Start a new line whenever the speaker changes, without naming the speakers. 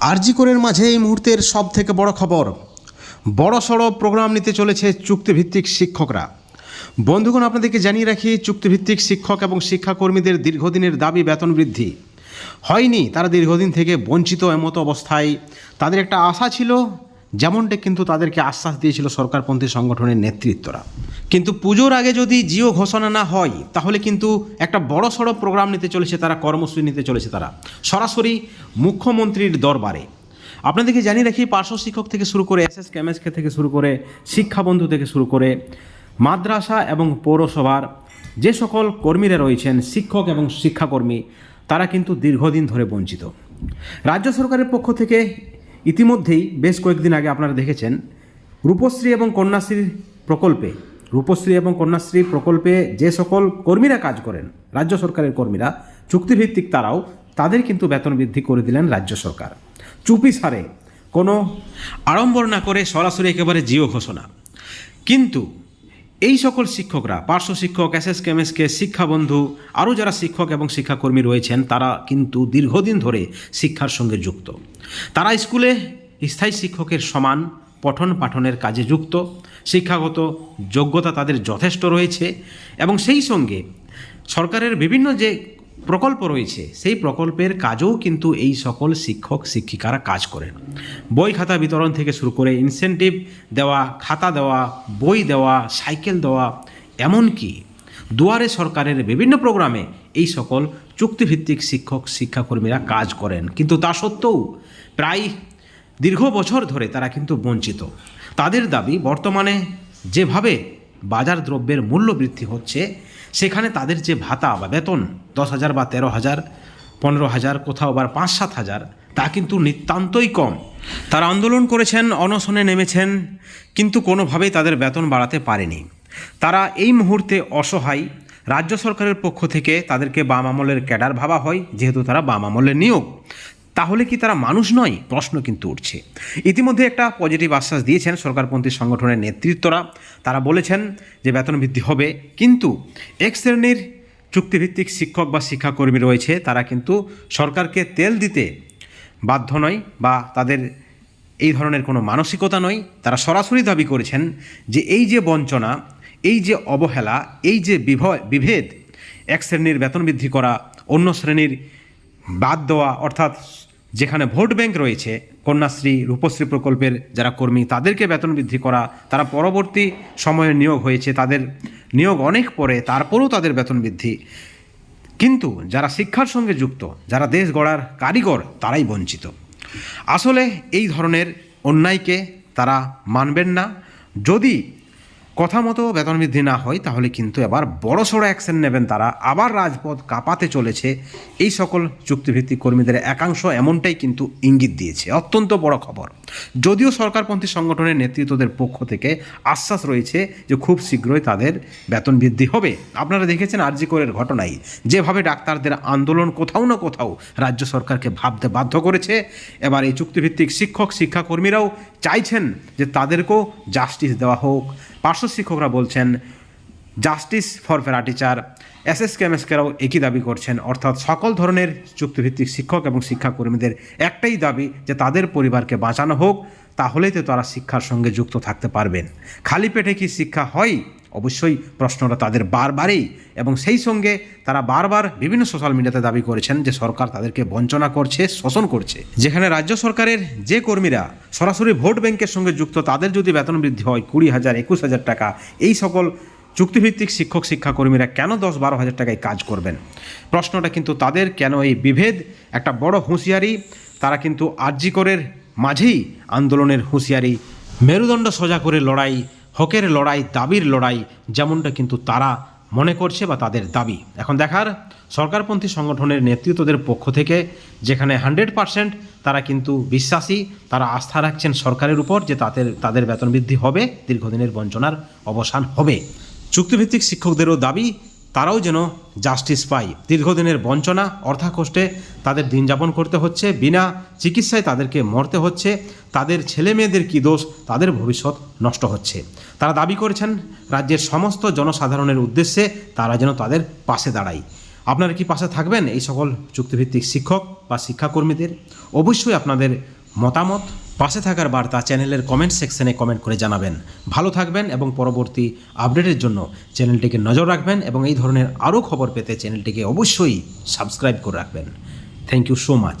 আরজিকরের মাঝে এই মুহূর্তের সব থেকে বড় খবর। বড় সড়ো প্রোগ্রাম নিতে চলেছে চুক্তিভিত্তিক শিক্ষকরা। বন্ধুগণ, আপনাদেরকে জানিয়ে রাখি, চুক্তিভিত্তিক শিক্ষক এবং শিক্ষাকর্মীদের দীর্ঘদিনের দাবি বেতন বৃদ্ধি। হয়নি, তারা দীর্ঘদিন থেকে বঞ্চিত এমতো অবস্থায়। তাদের একটা আশা ছিল যেমনটা কিন্তু তাদেরকে আশ্বাস দিয়েছিল সরকারপন্থী সংগঠনের নেতৃত্বরা। কিন্তু পুজোর আগে যদি জিও ঘোষণা না হয়, তাহলে কিন্তু একটা বড় সড়ো প্রোগ্রাম নিতে চলেছে তারা, কর্মসূচি নিতে চলেছে তারা। সরাসরি মুখ্যমন্ত্রীর দরবারে। আপনাদেরকে জানিয়ে রাখি, পার্শ্ব শিক্ষক থেকে শুরু করে এস এস কেমএসকে থেকে শুরু করে শিক্ষাবন্ধু থেকে শুরু করে মাদ্রাসা এবং পৌরসভার যে সকল কর্মীরা রয়েছেন, শিক্ষক এবং শিক্ষাকর্মী, তারা কিন্তু দীর্ঘদিন ধরে বঞ্চিত। রাজ্য সরকারের পক্ষ থেকে ইতিমধ্যেই বেশ কয়েকদিন আগে আপনারা দেখেছেন, রূপশ্রী এবং কন্যাশ্রীর প্রকল্পে, রূপশ্রী এবং কন্যাশ্রী প্রকল্পে যে সকল কর্মীরা কাজ করেন, রাজ্য সরকারের কর্মীরা, চুক্তিভিত্তিক তারাও, তাদের কিন্তু বেতন বৃদ্ধি করে দিলেন রাজ্য সরকার। চুপি সারে কোনো আড়ম্বর না করে সরাসরি একেবারে জিও ঘোষণা। কিন্তু এই সকল শিক্ষকরা, পার্শ্ব শিক্ষক এস এস কে শিক্ষা বন্ধু আরও যারা শিক্ষক এবং শিক্ষাকর্মী রয়েছেন, তারা কিন্তু দীর্ঘদিন ধরে শিক্ষার সঙ্গে যুক্ত। তারা স্কুলে স্থায়ী শিক্ষকের সমান পঠন পাঠনের কাজে যুক্ত। শিক্ষাগত যোগ্যতা তাদের যথেষ্ট রয়েছে এবং সেই সঙ্গে সরকারের বিভিন্ন যে প্রকল্প রয়েছে, সেই প্রকল্পের কাজেও কিন্তু এই সকল শিক্ষক, শিক্ষিকারা কাজ করেন। বই খাতা বিতরণ থেকে শুরু করে ইনসেন্টিভ দেওয়া, খাতা দেওয়া, বই দেওয়া সাইকেল দেওয়া, এমনকি দুয়ারে সরকারের বিভিন্ন প্রোগ্রামে এই সকল চুক্তিভিত্তিক শিক্ষক, শিক্ষাকর্মীরা কাজ করেন। কিন্তু তা সত্ত্বেও প্রায় দীর্ঘ বছর ধরে তারা কিন্তু বঞ্চিত। তাদের দাবি, বর্তমানে যেভাবে বাজার দ্রব্যের মূল্য বৃদ্ধি হচ্ছে সেখানে তাদের যে ভাতা বা বেতন, দশ হাজার বা তেরো হাজার, পনেরো হাজার, কোথাও আবার পাঁচ সাত হাজার, তা কিন্তু নিতান্তই কম। তারা আন্দোলন করেছেন, অনশনে নেমেছেন, কিন্তু কোনোভাবেই তাদের বেতন বাড়াতে পারেনি। তারা এই মুহূর্তে অসহায়। রাজ্য সরকারের পক্ষ থেকে তাদেরকে বাম আমলের ক্যাডার ভাবা হয়, যেহেতু তারা বাম আমলের নিয়োগ। তাহলে কি তারা মানুষ নয়? প্রশ্ন কিন্তু উঠছে। ইতিমধ্যে একটা পজিটিভ আশ্বাস দিয়েছেন সরকারপন্থী সংগঠনের নেতৃত্বরা। তারা বলেছেন যে বেতন বৃদ্ধি হবে, কিন্তু এক শ্রেণির চুক্তিভিত্তিক শিক্ষক বা শিক্ষাকর্মী রয়েছে, তারা কিন্তু সরকারকে তেল দিতে বাধ্য নয় বা তাদের এই ধরনের কোনো মানসিকতা নয়। তারা সরাসরি দাবি করেছেন যে এই যে বঞ্চনা, এই যে অবহেলা, এই যে বিভয়, বিভেদ, এক শ্রেণির বেতন বৃদ্ধি করা, অন্য শ্রেণির বাদ দেওয়া, অর্থাৎ যেখানে ভোট ব্যাংক রয়েছে, কন্যাশ্রী, রূপশ্রী প্রকল্পের যারা কর্মী, তাদেরকে বেতন বৃদ্ধি করা, তারা পরবর্তী সময়ে নিয়োগ হয়েছে, তাদের নিয়োগ অনেক পরে তারপরেও তাদের বেতন বৃদ্ধি। কিন্তু যারা শিক্ষার সঙ্গে যুক্ত, যারা দেশ গড়ার কারিগর, তারাই বঞ্চিত। আসলে এই ধরনের অন্যায়কে তারা মানবেন না। যদি কথা মতো বেতন বৃদ্ধি না হয়, তাহলে কিন্তু এবার বড় সড়ো অ্যাকশন নেবেন তারা। আবার রাজপথ কাঁপাতে চলেছে। এই সকল চুক্তিভিত্তিক কর্মীদের একাংশ এমনটাই কিন্তু ইঙ্গিত দিয়েছে। অত্যন্ত বড় খবর। যদিও সরকারপন্থী সংগঠনের নেতৃত্বদের পক্ষ থেকে আশ্বাস রয়েছে যে খুব শীঘ্রই তাদের বেতন বৃদ্ধি হবে। আপনারা দেখেছেন আরজি করের ঘটনায়, যেভাবে ডাক্তারদের আন্দোলন কোথাও না কোথাও রাজ্য সরকারকে ভাবতে বাধ্য করেছে। এবার এই চুক্তিভিত্তিক শিক্ষক, শিক্ষাকর্মীরাও চাইছেন যে তাদেরকেও জাস্টিস দেওয়া হোক। পার্শ্ব শিক্ষকরা বলছেন justice for para teacher S S কেমএসকেরাও একই দাবি করছেন। অর্থাৎ সকল ধরনের চুক্তিভিত্তিক শিক্ষক এবং শিক্ষাকর্মীদের একটাই দাবি যে তাদের পরিবারকে বাঁচানো হোক, তাহলেই তো তারা শিক্ষার সঙ্গে যুক্ত থাকতে পারবেন। খালি পেটে কি শিক্ষা হয়? অবশ্যই প্রশ্নটা তাদের বারবারই এবং সেই সঙ্গে তারা বারবার বিভিন্ন সোশ্যাল মিডিয়াতে দাবি করেছেন যে সরকার তাদেরকে বঞ্চনা করছে, শোষণ করছে। যেখানে রাজ্য সরকারের যে কর্মীরা সরাসরি ভোট ব্যাংকের সঙ্গে যুক্ত, তাদের যদি বেতন বৃদ্ধি হয় কুড়ি হাজার, একুশ হাজার টাকা, এই সকল চুক্তিভিত্তিক শিক্ষক শিক্ষাকর্মীরা কেন দশ বারো হাজার টাকায় কাজ করবেন? প্রশ্নটা কিন্তু তাদের কেন এই বিভেদ? একটা বড় হুঁশিয়ারি, তারা কিন্তু আর্যিকরের মাঝেই আন্দোলনের হুঁশিয়ারি, মেরুদণ্ড সোজা করে লড়াই, হকের লড়াই, দাবির লড়াই, যেমনটা কিন্তু তারা মনে করছে বা তাদের দাবি। এখন দেখার, সরকারপন্থী সংগঠনের নেতৃত্বদের পক্ষ থেকে, যেখানে হান্ড্রেড পারসেন্ট তারা কিন্তু বিশ্বাসী, তারা আস্থা রাখছেন সরকারের উপর যে তাদের তাদের বেতন বৃদ্ধি হবে, দীর্ঘদিনের বঞ্চনার অবসান হবে। চুক্তিভিত্তিক শিক্ষকদেরও দাবি, তারাও যেন জাস্টিস পায়। দীর্ঘদিনের বঞ্চনা, অর্থাকষ্টে তাদের দিন যাপন করতে হচ্ছে। বিনা চিকিৎসায় তাদেরকে মরতে হচ্ছে। তাদের ছেলে মেয়েদের কী দোষ? তাদের ভবিষ্যৎ নষ্ট হচ্ছে। তারা দাবি করেছেন, রাজ্যের সমস্ত জনসাধারণের উদ্দেশ্যে তারা যেন তাদের পাশে দাঁড়ায়। আপনারা কি পাশে থাকবেন এই সকল চুক্তিভিত্তিক শিক্ষক বা শিক্ষাকর্মীদের? অবশ্যই আপনাদের মতামত পাশে থাকার বার্তা চ্যানেলের কমেন্ট সেকশনে কমেন্ট করে জানাবেন। ভালো থাকবেন এবং পরবর্তী আপডেটের জন্য চ্যানেলটিকে নজর রাখবেন এবং এই ধরনের আরও খবর পেতে চ্যানেলটিকে অবশ্যই সাবস্ক্রাইব করে রাখবেন। Thank you so much